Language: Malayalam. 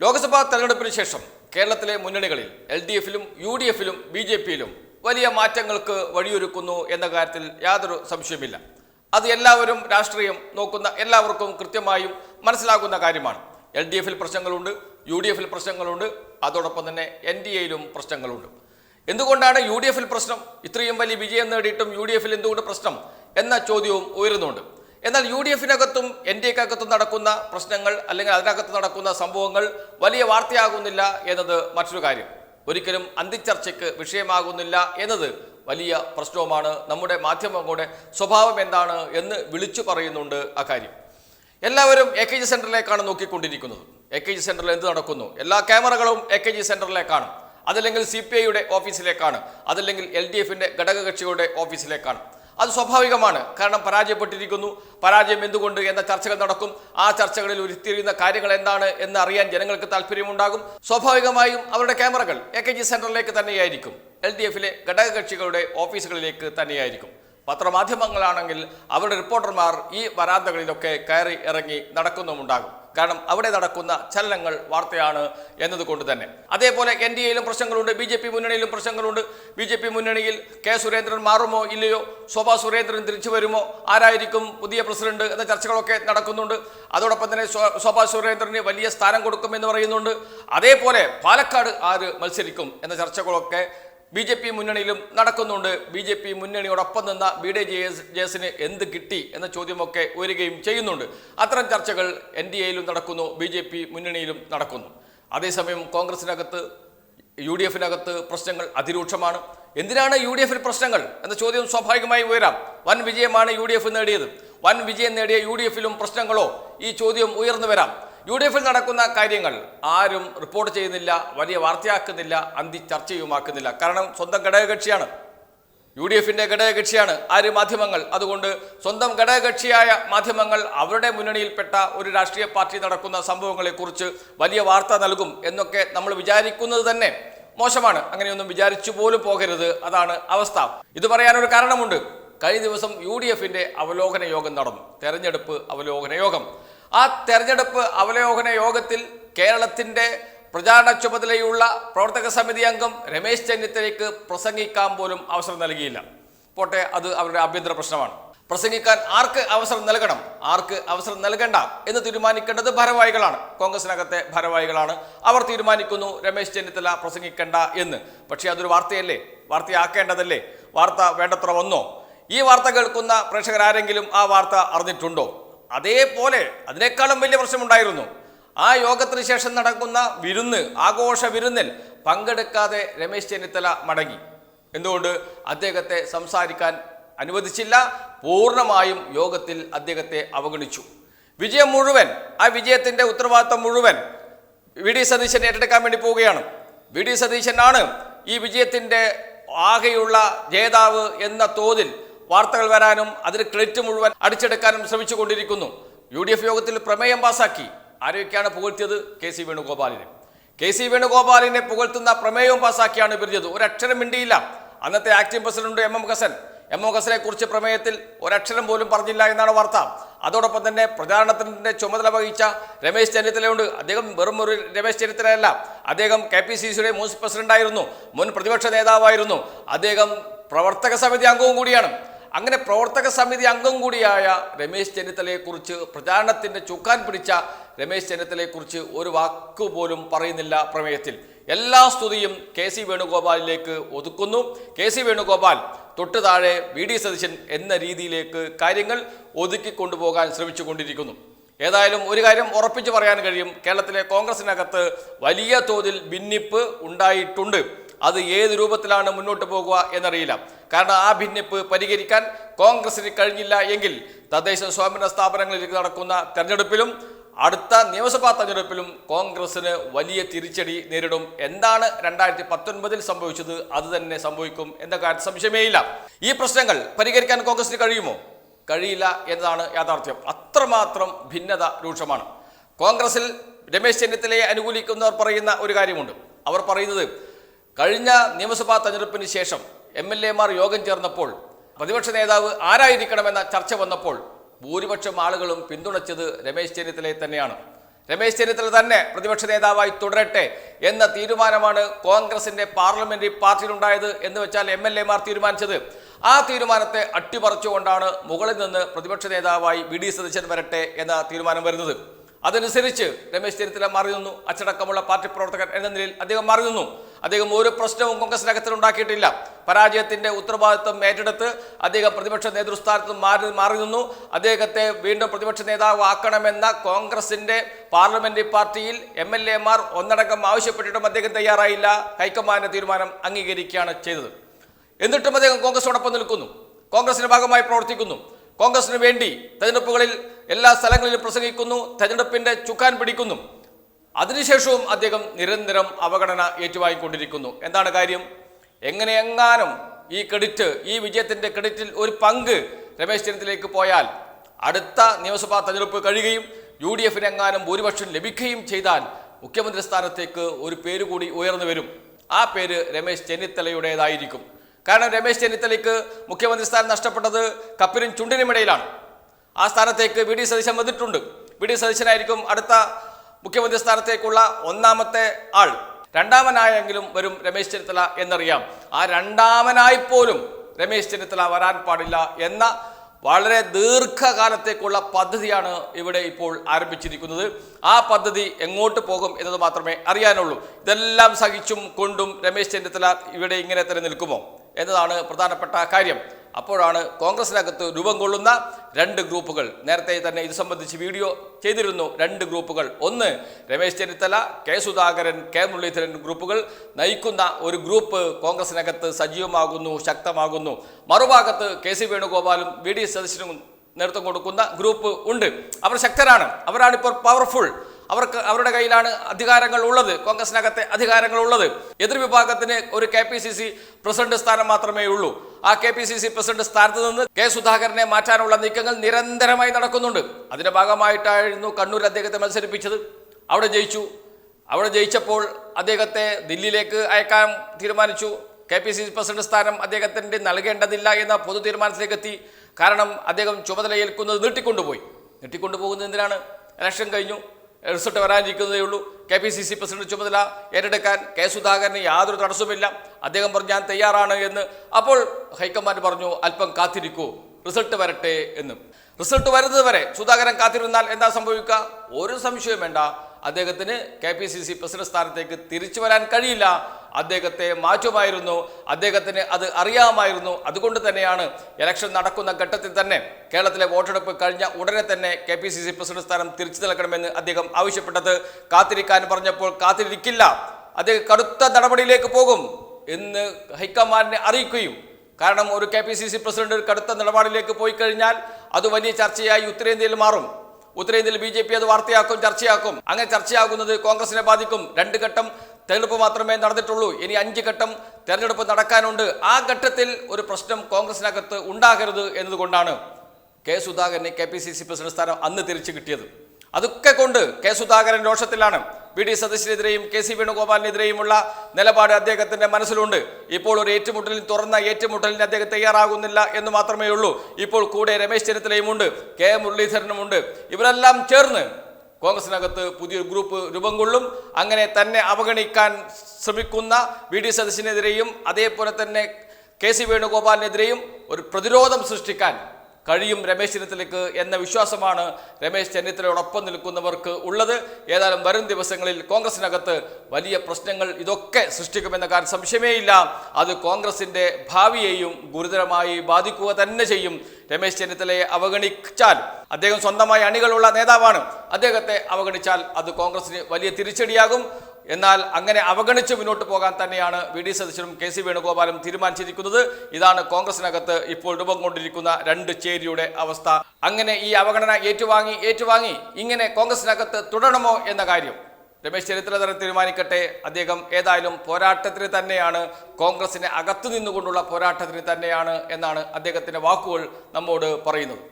ലോക്സഭാ തെരഞ്ഞെടുപ്പിന് ശേഷം കേരളത്തിലെ മുന്നണികളിൽ എൽ ഡി എഫിലും യു ഡി എഫിലും ബി ജെ പിയിലും വലിയ മാറ്റങ്ങൾക്ക് വഴിയൊരുക്കുന്നു എന്ന കാര്യത്തിൽ യാതൊരു സംശയമില്ല അത് എല്ലാവരും രാഷ്ട്രീയം നോക്കുന്ന എല്ലാവർക്കും കൃത്യമായും മനസ്സിലാകുന്ന കാര്യമാണ്. എൽ ഡി എഫിൽ പ്രശ്നങ്ങളുണ്ട് യു ഡി എഫിൽ പ്രശ്നങ്ങളുണ്ട് അതോടൊപ്പം തന്നെ എൻ ഡി എയിലും പ്രശ്നങ്ങളുണ്ട്. എന്തുകൊണ്ടാണ് യു ഡി എഫിൽ പ്രശ്നം ഇത്രയും വലിയ വിജയം നേടിയിട്ടും യു ഡി എഫിൽ എന്തുകൊണ്ട് പ്രശ്നം എന്ന ചോദ്യവും ഉയരുന്നുണ്ട്. എന്നാൽ യു ഡി എഫിനകത്തും എൻ ഡി എക്കകത്തും നടക്കുന്ന പ്രശ്നങ്ങൾ അല്ലെങ്കിൽ അതിനകത്ത് നടക്കുന്ന സംഭവങ്ങൾ വലിയ വാർത്തയാകുന്നില്ല എന്നത് മറ്റൊരു കാര്യം. ഒരിക്കലും അന്തിച്ചർച്ചയ്ക്ക് വിഷയമാകുന്നില്ല എന്നത് വലിയ പ്രശ്നവുമാണ്. നമ്മുടെ മാധ്യമങ്ങളുടെ സ്വഭാവം എന്താണ് എന്ന് വിളിച്ചു പറയുന്നുണ്ട് കാര്യം. എല്ലാവരും എ കെ ജി സെന്ററിലേക്കാണ് നോക്കിക്കൊണ്ടിരിക്കുന്നത്. എ കെ ജി സെന്ററിൽ എന്ത് നടക്കുന്നു? എല്ലാ ക്യാമറകളും എ കെ ജി സെന്ററിലേക്കാണ് അതല്ലെങ്കിൽ സി പി ഐയുടെ ഓഫീസിലേക്കാണ്. അതല്ലെങ്കിൽ എൽ ഡി എഫിന്റെ ഘടകകക്ഷികളുടെ ഓഫീസിലേക്കാണ്. അത് സ്വാഭാവികമാണ്. കാരണം പരാജയപ്പെട്ടിരിക്കുന്നു. പരാജയം എന്തുകൊണ്ട് എന്ന ചർച്ചകൾ നടക്കും. ആ ചർച്ചകളിൽ ഉരുത്തിരിയുന്ന കാര്യങ്ങൾ എന്താണ് എന്ന് അറിയാൻ ജനങ്ങൾക്ക് താല്പര്യമുണ്ടാകും. സ്വാഭാവികമായും അവരുടെ ക്യാമറകൾ എ കെ ജി തന്നെയായിരിക്കും. എൽ ഡി എഫിലെ ഘടകകക്ഷികളുടെ ഓഫീസുകളിലേക്ക് തന്നെയായിരിക്കും. പത്രമാധ്യമങ്ങളാണെങ്കിൽ അവരുടെ റിപ്പോർട്ടർമാർ ഈ വരാന്തകളിലൊക്കെ കയറി ഇറങ്ങി നടക്കുന്നുമുണ്ടാകും. കാരണം അവിടെ നടക്കുന്ന ചലനങ്ങൾ വാർത്തയാണ് എന്നതുകൊണ്ട് തന്നെ. അതേപോലെ എൻ ഡി എയിലും പ്രശ്നങ്ങളുണ്ട് ബി ജെ പി മുന്നണിയിലും പ്രശ്നങ്ങളുണ്ട്. ബി ജെ പി മുന്നണിയിൽ കെ സുരേന്ദ്രൻ മാറുമോ ഇല്ലയോ? ശോഭാ സുരേന്ദ്രൻ തിരിച്ചു വരുമോ? ആരായിരിക്കും പുതിയ പ്രസിഡന്റ് എന്ന ചർച്ചകളൊക്കെ നടക്കുന്നുണ്ട്. അതോടൊപ്പം തന്നെ ശോഭാ സുരേന്ദ്രന് വലിയ സ്ഥാനം കൊടുക്കുമെന്ന് പറയുന്നുണ്ട്. അതേപോലെ പാലക്കാട് ആര് മത്സരിക്കും എന്ന ചർച്ചകളൊക്കെ ബി ജെ പി മുന്നണിയിലും നടക്കുന്നുണ്ട്. ബി ജെ പി മുന്നണിയോടൊപ്പം നിന്ന ബി ഡി ജെ എസ് ജെസിന് എന്ത് കിട്ടി എന്ന ചോദ്യമൊക്കെ ഉയരുകയും ചെയ്യുന്നുണ്ട്. അത്തരം ചർച്ചകൾ എൻ ഡി എയിലും നടക്കുന്നു ബി ജെ പി മുന്നണിയിലും നടക്കുന്നു. അതേസമയം കോൺഗ്രസിനകത്ത് യു ഡി എഫിനകത്ത് പ്രശ്നങ്ങൾ അതിരൂക്ഷമാണ്. എന്തിനാണ് യു ഡി എഫിൽ പ്രശ്നങ്ങൾ എന്ന ചോദ്യം സ്വാഭാവികമായി ഉയരാം. വൻ വിജയമാണ് യു ഡി എഫ് നേടിയത്. വൻ വിജയം നേടിയ യു ഡി എഫിലും പ്രശ്നങ്ങളോ? ഈ ചോദ്യം ഉയർന്നു വരാം. യു ഡി എഫിൽ നടക്കുന്ന കാര്യങ്ങൾ ആരും റിപ്പോർട്ട് ചെയ്യുന്നില്ല വലിയ വാർത്തയാക്കുന്നില്ല അന്തി ചർച്ചയുമാക്കുന്നില്ല കാരണം സ്വന്തം ഘടകകക്ഷിയാണ്. യു ഡി എഫിന്റെ ഘടകകക്ഷിയാണ്. ആര് മാധ്യമങ്ങൾ? അതുകൊണ്ട് സ്വന്തം ഘടകകക്ഷിയായ മാധ്യമങ്ങൾ അവരുടെ മുന്നണിയിൽപ്പെട്ട ഒരു രാഷ്ട്രീയ പാർട്ടി നടക്കുന്ന സംഭവങ്ങളെക്കുറിച്ച് വലിയ വാർത്ത നൽകും എന്നൊക്കെ നമ്മൾ വിചാരിക്കുന്നത് തന്നെ മോശമാണ്. അങ്ങനെയൊന്നും വിചാരിച്ചു പോലും പോകരുത്. അതാണ് അവസ്ഥ. ഇത് പറയാനൊരു കാരണമുണ്ട്. കഴിഞ്ഞ ദിവസം യു ഡി എഫിന്റെ അവലോകന യോഗം നടന്നു. തെരഞ്ഞെടുപ്പ് അവലോകന യോഗം. ആ തെരഞ്ഞെടുപ്പ് അവലോകന യോഗത്തിൽ കേരളത്തിന്റെ പ്രചാരണ ചുമതലയുള്ള പ്രവർത്തക സമിതി അംഗം രമേശ് ചെന്നിത്തലയ്ക്ക് പ്രസംഗിക്കാൻ പോലും അവസരം നൽകിയില്ല. പോട്ടെ അത് അവരുടെ ആഭ്യന്തര പ്രശ്നമാണ്. പ്രസംഗിക്കാൻ ആർക്ക് അവസരം നൽകണം? ആർക്ക് അവസരം നൽകണ്ട എന്ന് തീരുമാനിക്കേണ്ടത് ഭാരവാഹികളാണ്. കോൺഗ്രസിനകത്തെ ഭാരവാഹികളാണ്. അവർ തീരുമാനിക്കുന്നു രമേശ് ചെന്നിത്തല പ്രസംഗിക്കണ്ട എന്ന്. പക്ഷേ അതൊരു വാർത്തയല്ലേ? വാർത്തയാക്കേണ്ടതല്ലേ? വാർത്ത വേണ്ടത്ര വന്നോ? ഈ വാർത്ത കേൾക്കുന്ന പ്രേക്ഷകരാരെങ്കിലും ആ വാർത്ത അറിഞ്ഞിട്ടുണ്ടോ? അതേപോലെ അതിനേക്കാളും വലിയ പ്രശ്നമുണ്ടായിരുന്നു. ആ യോഗത്തിന് ശേഷം നടക്കുന്ന വിരുന്ന് ആഘോഷ വിരുന്നിൽ പങ്കെടുക്കാതെ രമേശ് ചെന്നിത്തല മടങ്ങി. എന്തുകൊണ്ട്? അദ്ദേഹത്തെ സംസാരിക്കാൻ അനുവദിച്ചില്ല. പൂർണമായും യോഗത്തിൽ അദ്ദേഹത്തെ അവഗണിച്ചു. വിജയം മുഴുവൻ ആ വിജയത്തിന്റെ ഉത്തരവാദിത്വം മുഴുവൻ വി ഡി സതീശൻ ഏറ്റെടുക്കാൻ വേണ്ടി പോവുകയാണ്. വി ഡി സതീശനാണ് ഈ വിജയത്തിന്റെ ആകെയുള്ള ജേതാവ് എന്ന തോതിൽ വാർത്തകൾ വരാനും അതിന് ക്രെഡിറ്റ് മുഴുവൻ അടിച്ചെടുക്കാനും ശ്രമിച്ചുകൊണ്ടിരിക്കുന്നു. യു ഡി എഫ് യോഗത്തിൽ പ്രമേയം പാസാക്കി. ആരെയൊക്കെയാണ് പുകഴ്ത്തിയത്? കെ സി വേണുഗോപാലിനെ. കെ സി വേണുഗോപാലിനെ പുകഴ്ത്തുന്ന പ്രമേയവും പാസാക്കിയാണ് പിരിഞ്ഞത് ഒരക്ഷരം മിണ്ടിയില്ല. അന്നത്തെ acting president M M Hassan. M M ഹസനെ കുറിച്ച് പ്രമേയത്തിൽ ഒരക്ഷരം പോലും പറഞ്ഞില്ല എന്നാണ് വാർത്ത. അതോടൊപ്പം തന്നെ പ്രചാരണത്തിന്റെ ചുമതല വഹിച്ച രമേശ് ചെന്നിത്തലയുണ്ട്. അദ്ദേഹം വെറും ഒരു രമേശ് ചെന്നിത്തലയല്ല. അദ്ദേഹം കെ പി സി സിയുടെ മുൻ പ്രസിഡന്റായിരുന്നു. മുൻ പ്രതിപക്ഷ നേതാവായിരുന്നു. അദ്ദേഹം പ്രവർത്തക സമിതി അംഗവും കൂടിയാണ്. അങ്ങനെ പ്രവർത്തക സമിതി അംഗം കൂടിയായ രമേശ് ചെന്നിത്തലയെക്കുറിച്ച് പ്രചാരണത്തിന്റെ ചുക്കാൻ പിടിച്ച രമേശ് ചെന്നിത്തലയെക്കുറിച്ച് ഒരു വാക്ക് പോലും പറയുന്നില്ല പ്രമേയത്തിൽ. എല്ലാ സ്തുതിയും കെ സി വേണുഗോപാലിലേക്ക് ഒതുക്കുന്നു. കെ സി വേണുഗോപാൽ തൊട്ടു താഴെ വി ഡി സതീശൻ എന്ന രീതിയിലേക്ക് കാര്യങ്ങൾ ഒതുക്കി കൊണ്ടുപോകാൻ ശ്രമിച്ചുകൊണ്ടിരിക്കുന്നു. ഏതായാലും ഒരു കാര്യം ഉറപ്പിച്ചു പറയാൻ കഴിയും. കേരളത്തിലെ കോൺഗ്രസിനകത്ത് വലിയ തോതിൽ ഭിന്നിപ്പ് ഉണ്ടായിട്ടുണ്ട്. അത് ഏത് രൂപത്തിലാണ് മുന്നോട്ട് പോകുക എന്നറിയില്ല. കാരണം ആ ഭിന്നിപ്പ് പരിഹരിക്കാൻ കോൺഗ്രസിന് കഴിഞ്ഞില്ല എങ്കിൽ തദ്ദേശ സ്വയംഭരണ സ്ഥാപനങ്ങളിൽ നടക്കുന്ന തെരഞ്ഞെടുപ്പിലും അടുത്ത നിയമസഭാ തെരഞ്ഞെടുപ്പിലും കോൺഗ്രസിന് വലിയ തിരിച്ചടി നേരിടും. എന്താണ് രണ്ടായിരത്തി പത്തൊൻപതിൽ സംഭവിച്ചത്? അത് തന്നെ സംഭവിക്കും എന്ന കാര്യത്തിൽ സംശയമേയില്ല. ഈ പ്രശ്നങ്ങൾ പരിഹരിക്കാൻ കോൺഗ്രസിന് കഴിയുമോ? കഴിയില്ല എന്നതാണ് യാഥാർത്ഥ്യം. അത്രമാത്രം ഭിന്നത രൂക്ഷമാണ്. കോൺഗ്രസിൽ രമേശ് ചെന്നിത്തലയെ അനുകൂലിക്കുന്നവർ പറയുന്ന ഒരു കാര്യമുണ്ട്. അവർ പറയുന്നത് കഴിഞ്ഞ നിയമസഭാ തെരഞ്ഞെടുപ്പിന് ശേഷം എം എൽ എമാർ യോഗം ചേർന്നപ്പോൾ പ്രതിപക്ഷ നേതാവ് ആരായിരിക്കണമെന്ന ചർച്ച വന്നപ്പോൾ ഭൂരിപക്ഷം ആളുകളും പിന്തുണച്ചത് രമേശ് ചെന്നിത്തലയെ തന്നെയാണ്. രമേശ് ചെന്നിത്തല തന്നെ പ്രതിപക്ഷ നേതാവായി തുടരട്ടെ എന്ന തീരുമാനമാണ് കോൺഗ്രസിന്റെ പാർലമെന്ററി പാർട്ടിയിലുണ്ടായത് എന്ന് വെച്ചാൽ എം എൽ എമാർ തീരുമാനിച്ചത്. ആ തീരുമാനത്തെ അട്ടിമറിച്ചുകൊണ്ടാണ് മുകളിൽ നിന്ന് പ്രതിപക്ഷ നേതാവായി വി ഡി സതീശൻ വരട്ടെ എന്ന തീരുമാനം വരുന്നത്. അതനുസരിച്ച് രമേശ് ചെന്നിത്തല മാറി നിന്നു അച്ചടക്കമുള്ള പാർട്ടി പ്രവർത്തകൻ എന്ന നിലയിൽ അദ്ദേഹം മാറി നിന്നു അദ്ദേഹം ഒരു പ്രശ്നവും കോൺഗ്രസിനകത്തിൽ ഉണ്ടാക്കിയിട്ടില്ല. പരാജയത്തിന്റെ ഉത്തരവാദിത്വം ഏറ്റെടുത്ത് അദ്ദേഹം പ്രതിപക്ഷ നേതൃസ്ഥാനത്ത് മാറി മാറി നിന്നു അദ്ദേഹത്തെ വീണ്ടും പ്രതിപക്ഷ നേതാവ് ആക്കണമെന്ന കോൺഗ്രസിന്റെ പാർലമെന്ററി പാർട്ടിയിൽ എം എൽ എമാർ ഒന്നടങ്കം ആവശ്യപ്പെട്ടിട്ടും അദ്ദേഹം തയ്യാറായില്ല. ഹൈക്കമാൻഡിന്റെ തീരുമാനം അംഗീകരിക്കുകയാണ് ചെയ്തത്. എന്നിട്ടും അദ്ദേഹം കോൺഗ്രസോടൊപ്പം നിൽക്കുന്നു. കോൺഗ്രസിന്റെ ഭാഗമായി പ്രവർത്തിക്കുന്നു. കോൺഗ്രസിന് വേണ്ടി തെരഞ്ഞെടുപ്പുകളിൽ എല്ലാ സ്ഥലങ്ങളിലും പ്രസംഗിക്കുന്നു തെരഞ്ഞെടുപ്പിന്റെ ചുക്കാൻ പിടിക്കുന്നു. അതിനുശേഷവും അദ്ദേഹം നിരന്തരം അവഗണന ഏറ്റുവാങ്ങിക്കൊണ്ടിരിക്കുന്നു. എന്താണ് കാര്യം? എങ്ങനെയെങ്ങാനും ഈ ക്രെഡിറ്റ് ഈ വിജയത്തിന്റെ ക്രെഡിറ്റിൽ ഒരു പങ്ക് രമേശ് ചെന്നിത്തലയിലേക്ക് പോയാൽ അടുത്ത നിയമസഭാ തെരഞ്ഞെടുപ്പ് കഴിയുകയും യു ഡി എഫിന് എങ്ങാനും ഭൂരിപക്ഷം ലഭിക്കുകയും ചെയ്താൽ മുഖ്യമന്ത്രി സ്ഥാനത്തേക്ക് ഒരു പേര് കൂടി ഉയർന്നു വരും. ആ പേര് രമേശ് ചെന്നിത്തലയുടേതായിരിക്കും. കാരണം രമേശ് ചെന്നിത്തലയ്ക്ക് മുഖ്യമന്ത്രി സ്ഥാനം നഷ്ടപ്പെട്ടത് കപ്പിനും ചുണ്ടിനും ഇടയിലാണ്. ആ സ്ഥാനത്തേക്ക് വി ഡി സതീശൻ വന്നിട്ടുണ്ട്. വി ഡി സതീശനായിരിക്കും അടുത്ത മുഖ്യമന്ത്രി സ്ഥാനത്തേക്കുള്ള ഒന്നാമത്തെ ആൾ. രണ്ടാമനായെങ്കിലും വരും രമേശ് ചെന്നിത്തല എന്നറിയാം. ആ രണ്ടാമനായി പോലും രമേശ് ചെന്നിത്തല വരാൻ പാടില്ല എന്ന വളരെ ദീർഘകാലത്തേക്കുള്ള പദ്ധതിയാണ് ഇവിടെ ഇപ്പോൾ ആരംഭിച്ചിരിക്കുന്നത്. ആ പദ്ധതി എങ്ങോട്ട് പോകും എന്നത് മാത്രമേ അറിയാനുള്ളൂ. ഇതെല്ലാം സഹിച്ചും കൊണ്ടും രമേശ് ചെന്നിത്തല ഇവിടെ ഇങ്ങനെ തന്നെ നിൽക്കുമോ? എന്നതാണ് പ്രധാനപ്പെട്ട കാര്യം. അപ്പോഴാണ് കോൺഗ്രസിനകത്ത് രൂപം കൊള്ളുന്ന രണ്ട് ഗ്രൂപ്പുകൾ. നേരത്തെ തന്നെ ഇത് സംബന്ധിച്ച് വീഡിയോ ചെയ്തിരുന്നു രണ്ട് ഗ്രൂപ്പുകൾ. ഒന്ന് രമേശ് ചെന്നിത്തല കെ സുധാകരൻ കെ മുരളീധരൻ ഗ്രൂപ്പുകൾ നയിക്കുന്ന ഒരു ഗ്രൂപ്പ് കോൺഗ്രസിനകത്ത് സജീവമാകുന്നു ശക്തമാകുന്നു. മറുഭാഗത്ത് കെ സി വേണുഗോപാലും വി ഡി സതീശനും നേതൃത്വം കൊടുക്കുന്ന ഗ്രൂപ്പ് ഉണ്ട്. അവർ ശക്തരാണ്. അവരാണിപ്പോൾ പവർഫുൾ അവർക്ക് അവരുടെ കയ്യിലാണ് അധികാരങ്ങൾ ഉള്ളത്. കോൺഗ്രസിനകത്തെ അധികാരങ്ങൾ ഉള്ളത്. എതിർ വിഭാഗത്തിന് ഒരു K P C C president സ്ഥാനം മാത്രമേ ഉള്ളൂ. ആ K P C C president സ്ഥാനത്ത് നിന്ന് കെ സുധാകരനെ മാറ്റാനുള്ള നീക്കങ്ങൾ നിരന്തരമായി നടക്കുന്നുണ്ട്. അതിന്റെ ഭാഗമായിട്ടായിരുന്നു കണ്ണൂർ അദ്ദേഹത്തെ മത്സരിപ്പിച്ചത്. അവിടെ ജയിച്ചു. അവിടെ ജയിച്ചപ്പോൾ അദ്ദേഹത്തെ ദില്ലിയിലേക്ക് അയക്കാൻ തീരുമാനിച്ചു. K P C C president സ്ഥാനം അദ്ദേഹത്തിന്റെ നൽകേണ്ടതില്ല എന്ന പൊതു തീരുമാനത്തിലേക്ക് എത്തി കാരണം അദ്ദേഹം ചുമതലയേൽക്കുന്നത് നീട്ടിക്കൊണ്ടുപോയി. നീട്ടിക്കൊണ്ടുപോകുന്നത് എന്തിനാണ്? ഇലക്ഷൻ കഴിഞ്ഞു. റിസൾട്ട് വരാനിരിക്കുന്നതേ ഉള്ളൂ. K P C C president ചുമതല ഏറ്റെടുക്കാൻ കെ സുധാകരന് യാതൊരു തടസ്സവുമില്ല. അദ്ദേഹം പറഞ്ഞു ഞാൻ തയ്യാറാണ് എന്ന്. അപ്പോൾ ഹൈക്കമാൻഡ് പറഞ്ഞു അല്പം കാത്തിരിക്കൂ. റിസൾട്ട് വരട്ടെ എന്ന്. റിസൾട്ട് വരുന്നത് വരെ സുധാകരൻ കാത്തിരുന്നാൽ എന്താ സംഭവിക്കുക? ഒരു സംശയവും വേണ്ട. അദ്ദേഹത്തിന് K P C C president സ്ഥാനത്തേക്ക് തിരിച്ചു വരാൻ കഴിയില്ല. അദ്ദേഹത്തെ മാറ്റുമായിരുന്നു. അദ്ദേഹത്തിന് അത് അറിയാമായിരുന്നു. അതുകൊണ്ട് തന്നെയാണ് ഇലക്ഷൻ നടക്കുന്ന ഘട്ടത്തിൽ തന്നെ കേരളത്തിലെ വോട്ടെടുപ്പ് കഴിഞ്ഞ ഉടനെ തന്നെ K P C C president സ്ഥാനം തിരിച്ചു നൽകണമെന്ന് അദ്ദേഹം ആവശ്യപ്പെട്ടത്. കാത്തിരിക്കാൻ പറഞ്ഞപ്പോൾ കാത്തിരിക്കില്ല. അദ്ദേഹം കടുത്ത നടപടിയിലേക്ക് പോകും എന്ന് ഹൈക്കമാൻഡിനെ അറിയിക്കുകയും കാരണം ഒരു K P C C president കടുത്ത നിലപാടിലേക്ക് പോയി കഴിഞ്ഞാൽ അത് വലിയ ചർച്ചയായി ഉത്തരേന്ത്യയിൽ മാറും. ഉത്തരേന്ത്യയിൽ ബി ജെ പി അത് വാർത്തയാക്കും ചർച്ചയാക്കും. അങ്ങനെ ചർച്ചയാകുന്നത് കോൺഗ്രസിനെ ബാധിക്കും. രണ്ട് ഘട്ടം തെരഞ്ഞെടുപ്പ് മാത്രമേ നടന്നിട്ടുള്ളൂ. ഇനി അഞ്ച് ഘട്ടം തെരഞ്ഞെടുപ്പ് നടക്കാനുണ്ട്. ആ ഘട്ടത്തിൽ ഒരു പ്രശ്നം കോൺഗ്രസിനകത്ത് ഉണ്ടാകരുത് എന്നതുകൊണ്ടാണ് കെ സുധാകരന് K P C C president സ്ഥാനം അന്ന് തിരിച്ചു കിട്ടിയത്. അതൊക്കെ കൊണ്ട് കെ സുധാകരൻ രോഷത്തിലാണ്. വി ഡി സദസ്സിനെതിരെയും കെ സി വേണുഗോപാലിനെതിരെയുമുള്ള നിലപാട് അദ്ദേഹത്തിന്റെ മനസ്സിലുണ്ട്. ഇപ്പോൾ ഒരു ഏറ്റുമുട്ടലിന് തുറന്ന ഏറ്റുമുട്ടലിന് അദ്ദേഹം തയ്യാറാകുന്നില്ല എന്ന് മാത്രമേ ഉള്ളൂ ഇപ്പോൾ കൂടെ രമേശ് ചെന്നിത്തലയും ഉണ്ട് കെ മുരളീധരനുമുണ്ട്. ഇവരെല്ലാം ചേർന്ന് കോൺഗ്രസിനകത്ത് പുതിയൊരു ഗ്രൂപ്പ് രൂപം കൊള്ളും. അങ്ങനെ തന്നെ അവഗണിക്കാൻ ശ്രമിക്കുന്ന വി ഡി സതീശിനെതിരെയും അതേപോലെ തന്നെ കെ സി വേണുഗോപാലിനെതിരെയും ഒരു പ്രതിരോധം സൃഷ്ടിക്കാൻ കഴിയും രമേശ് ചെന്നിത്തലയ്ക്ക് എന്ന വിശ്വാസമാണ് രമേശ് ചെന്നിത്തലയോടൊപ്പം നിൽക്കുന്നവർക്ക് ഉള്ളത്. ഏതായാലും വരും ദിവസങ്ങളിൽ കോൺഗ്രസിനകത്ത് വലിയ പ്രശ്നങ്ങൾ ഇതൊക്കെ സൃഷ്ടിക്കുമെന്ന കാര്യം സംശയമേയില്ല. അത് കോൺഗ്രസിന്റെ ഭാവിയെയും ഗുരുതരമായി ബാധിക്കുക തന്നെ ചെയ്യും. രമേശ് ചെന്നിത്തലയെ അവഗണിച്ചാൽ അദ്ദേഹം സ്വന്തമായി അണികളുള്ള നേതാവാണ്. അദ്ദേഹത്തെ അവഗണിച്ചാൽ അത് കോൺഗ്രസിന് വലിയ തിരിച്ചടിയാകും. എന്നാൽ അങ്ങനെ അവഗണിച്ച് മുന്നോട്ട് പോകാൻ തന്നെയാണ് വി ഡി സതീശനും കെ സി വേണുഗോപാലും തീരുമാനിച്ചിരിക്കുന്നത്. ഇതാണ് കോൺഗ്രസിനകത്ത് ഇപ്പോൾ രൂപം കൊണ്ടിരിക്കുന്ന രണ്ട് ചേരിയുടെ അവസ്ഥ. അങ്ങനെ ഈ അവഗണന ഏറ്റുവാങ്ങി ഏറ്റുവാങ്ങി ഇങ്ങനെ കോൺഗ്രസിനകത്ത് തുടരണമോ എന്ന കാര്യം രമേശ് ചെന്നിത്തല തീരുമാനിക്കട്ടെ. അദ്ദേഹം ഏതായാലും പോരാട്ടത്തിന് തന്നെയാണ് കോൺഗ്രസിനെ അകത്തു നിന്നുകൊണ്ടുള്ള പോരാട്ടത്തിന് തന്നെയാണ് എന്നാണ് അദ്ദേഹത്തിന്റെ വാക്കുകൾ നമ്മോട് പറയുന്നത്.